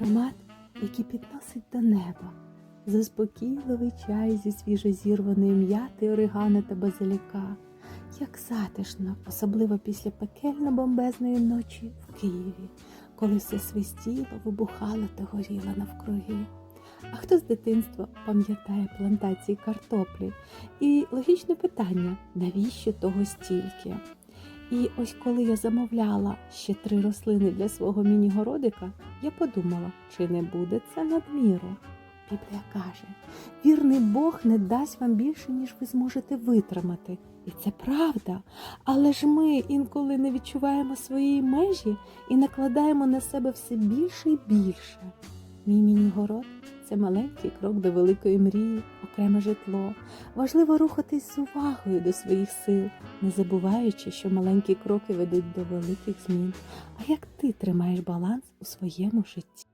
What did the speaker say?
аромат, який підносить до неба, заспокійливий чай зі свіжозірваної м'яти, орегано та базиліка. Як затишно, особливо після пекельно-бомбезної ночі в Києві, коли все свистіло, вибухало та горіло навкруги. А хто з дитинства пам'ятає плантації картоплі? І логічне питання, навіщо того стільки? І ось коли я замовляла ще три рослини для свого міні-городика, я подумала, чи не буде це надміру. Біблія каже: вірний Бог не дасть вам більше, ніж ви зможете витримати. І це правда. Але ж ми інколи не відчуваємо своєї межі і накладаємо на себе все більше і більше. Мій міні-город це маленький крок до великої мрії, окреме житло. Важливо рухатись з увагою до своїх сил, не забуваючи, що маленькі кроки ведуть до великих змін. А як ти тримаєш баланс у своєму житті?